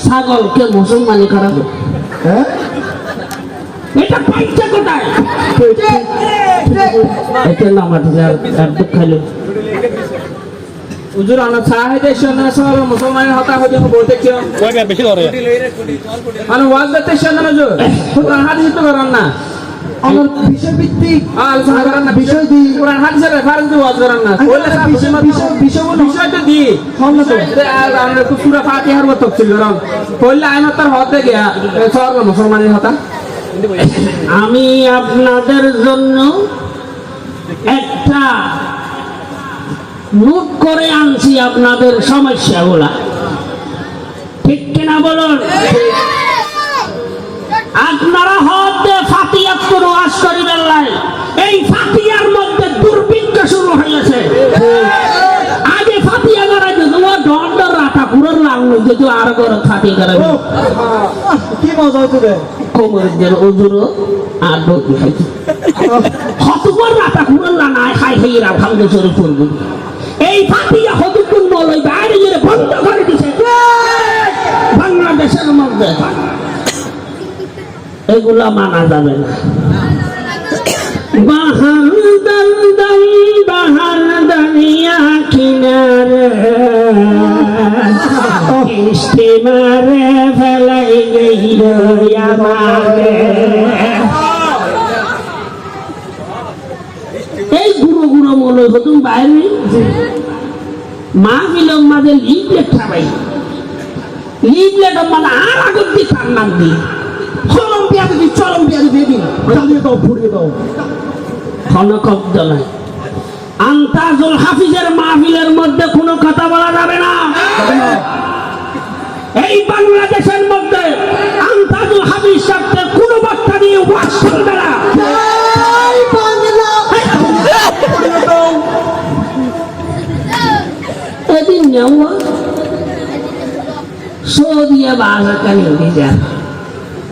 ছাগলকে মুসলমানি করাবো হ্যাঁ এটা পাইছে কোথায় এটা নামাজ আর আর দুঃখ খাইলো হুজুর আনা সাহেদের সন্না সব মুসলমানের হতা হতে বলতে বেশি ধরে মানে ওয়াজ দেখতে সন্না হুজুর হাদিস তো করান না আমার বিষয়ভিত্তিক আলোচনা করান না বিষয় দি কোরআন হাদিসের রেফারেন্স ওয়াজ করান না। বললে বিষয় বিষয় বিষয় বিষয় তো দি আর আমরা তো সুরা ফাতিহার মতো ছিল কারণ বললে আইন তার হতে গিয়া সব মুসলমানের হতা? আমি আপনাদের জন্য একটা নোট করে আনছি আপনাদের সমস্যা সমস্যাগুলা। ঠিক কিনা বলুন? আপনারা হতে ফাতিয়াত কোনো আশ করিবেন নাই। এই ফাতিয়ার মধ্যে দুর্ভিক্ষ শুরু হয়েছে আগে ফাতিয়া করা যেত তোমার ডর ডর রাখা পুরো লাগল যেহেতু আর করে ফাতিয়া করা কি মজা হতো রে কোমরের ওজুরও আর ডোকি খাইছে হতবর রাতা কুরল্লা নাই খাই খাই রা ভাঙ্গে চরে পড়বে। এই ফাটিয়া হতুকুন বলই বাইরে গিয়ে বন্ধ করে দিছে বাংলাদেশের মধ্যে এগুলা মানা যাবে না। বাহার দল দল বাহার স্টিমারে ফেলাই এই গুঁড়ো গুঁড়ো মনে হতুন বাইরে। মা বিলম মাঝে লিপলেট খাবাই। লিপলেট মানে আর আগত দি তার নাম দি চলম পিয়া দিবি চলম পিয়া দিবি দিন জ্বালিয়ে দাও ফুরিয়ে দাও। ক্ষণকব জ্বলায় আন্তাজুল হাফিজের মাহফিলের মধ্যে কোনো কথা বলা যাবে না। এই বাংলাদেশের মধ্যে আন্তাজুল হাফিজ সাহেবকে কোনো বার্তা দিয়ে ওয়াজ করবে না। এদিন নেওয়া সৌদিয়া বাসা কেন যা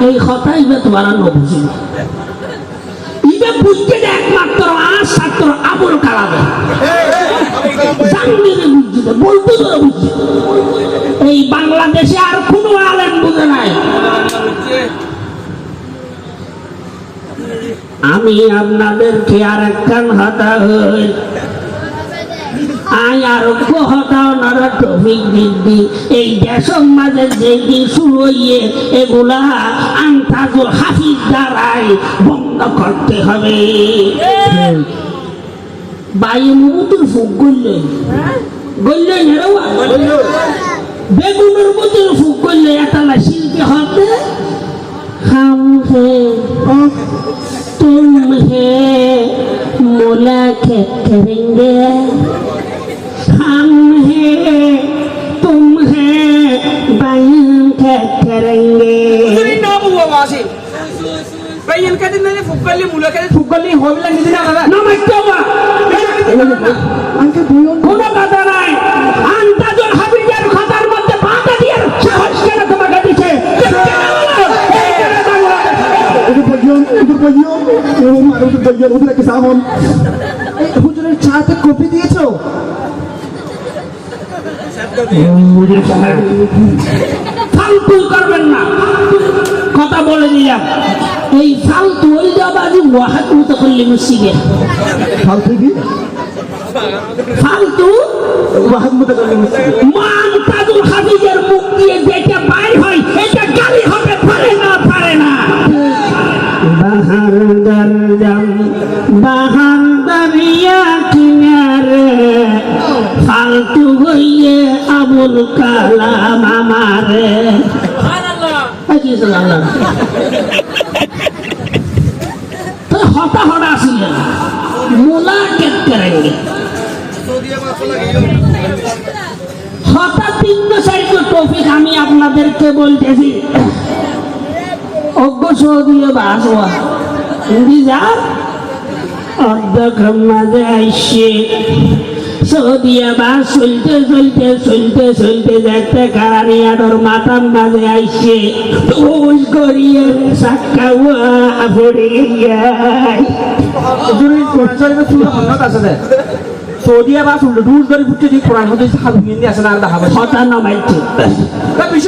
এই কথাই বে তোমারা বুঝতে একমাত্র এই বাংলাদেশে আর কোনো বুঝে নাই। আমি আপনাদেরকে আর একখান হতা হই আই আরোগ্য হতাও নরা টপিক বৃদ্ধি এই দেশের মাঝে যেই দিন শুরু হইয়ে এগুলা আন্তাজুল হাফিজ দ্বারাই বন্ধ করতে হবে বায়ু মুমুতুর ফুক গল্লেন গল্লেন হেরোয়া বেগুনের মধ্যে ফুক করলে এটালা শিল্পী হতে হাম হে तुम है मुलाकात करेंगे কোনো কথা নাই আন্তাজুল হাবিবের কথার মধ্যে বাধা দিয়ে সাহস কেন তোমাকে দিছে udah bagian udah bagian ফালতু করবেন না। কথা বলে দিলাম এই ফালতু ওই দাবাজি ওয়াহাদ মতো করলে মুসিগে ফালতু কি? ফালতু ওয়াহাদ মতো মুসিগে মুসিদ ফালতু হইয়ে আবুল কালাম আমারে। হতা ছটা তিন চারটে টপিক আমি আপনাদেরকে বলতেছি। অজ্ঞ সৌদিয়ে বাস হওয়া হিন্দি যা সৌদিয়া বাস চলতে চলতে চলতে চলতে যাইতে কারানিয়াডর মাথার মাঝে আইসে ওই করিয়া সাক্কা পড়ে গিয়াই সৌদিয়া এই কোরআন শরীফের সূরা হন্নত আছে দে সৌদি আরব শুনলে ডুজ ধরে ফুটে দি কোরআন হতে সাহাবি আছে না আর নামাইছে। তা বিষয়